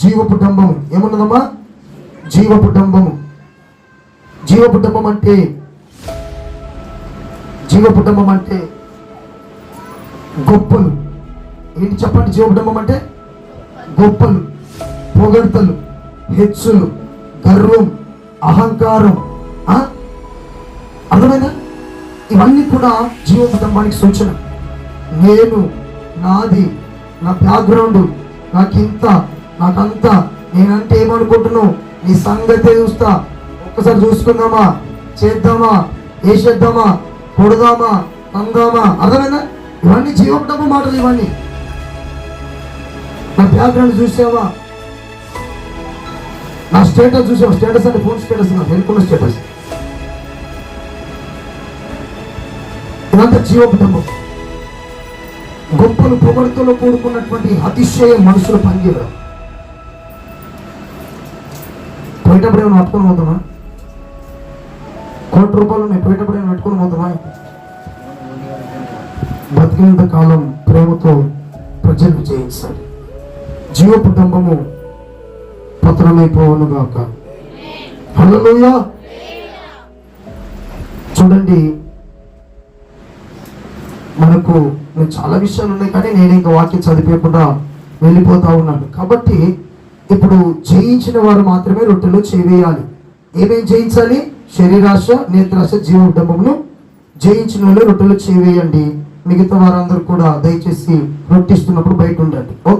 జీవ కుటుంబం ఏమున్నదమ్మా? జీవ కుటుంబం జీవ కుటుంబం అంటే జీవ కుటుంబం అంటే గొప్పలు. ఏంటి చెప్పండి జీవ కుటుంబం అంటే గొప్పలు పొగడ్తలు హెచ్చులు గర్వం అహంకారం. అర్థమైనా ఇవన్నీ కూడా జీవ కుటుంబానికి సూచన. నేను నాది నా బ్యాక్గ్రౌండ్ నాకింత నాకంతా నేనంటే ఏమనుకుంటున్నావు? నీ సంగతే చూస్తా. ఒక్కసారి చూసుకుందామా? చేద్దామా? వేసేద్దామా కొడదామా? తందామా అర్థమైందా? ఇవన్నీ జీవం డబ్బు మాటలు ఇవన్నీ. నా బ్యాక్గ్రౌండ్ చూసావా? నా స్టేటస్ చూసావా? స్టేటస్ అంటే ఫోన్ స్టేటస్ నా హెల్కున్న స్టేటస్. ఇదంతా జీవపు డబ్బు. గొప్పలు పొగడుతో కూడుకున్నటువంటి అతిశయ మనుషులు పనిచేయడం. పోయేటప్పుడు ఏమైనా పట్టుకొని పోతామా కోటి రూపాయలు నేను పోయేటప్పుడు ఏమైనా పెట్టుకొని పోతామా బతికినంత కాలం ప్రేమతో ప్రజలు జయించాలి. జీవ కుటుంబము పతనమైపోవును గాక. హల్లెలూయా! చూడండి మనకు నేను చాలా విషయాలు ఉన్నాయి కానీ నేను ఇంకా వాక్యం చదివేయకుండా వెళ్ళిపోతా ఉన్నాను. కాబట్టి ఇప్పుడు జయించిన వారు మాత్రమే రొట్టెలో చేవేయాలి. ఏమేం జయించాలి? శరీరాశ నేత్రాశ జీవ ఉద్యమమును జయించిన వాళ్ళు రొట్టెలో చేవేయండి. మిగతా వారందరూ కూడా దయచేసి రొట్టిస్తున్నప్పుడు బయట ఉండండి. ఓకే.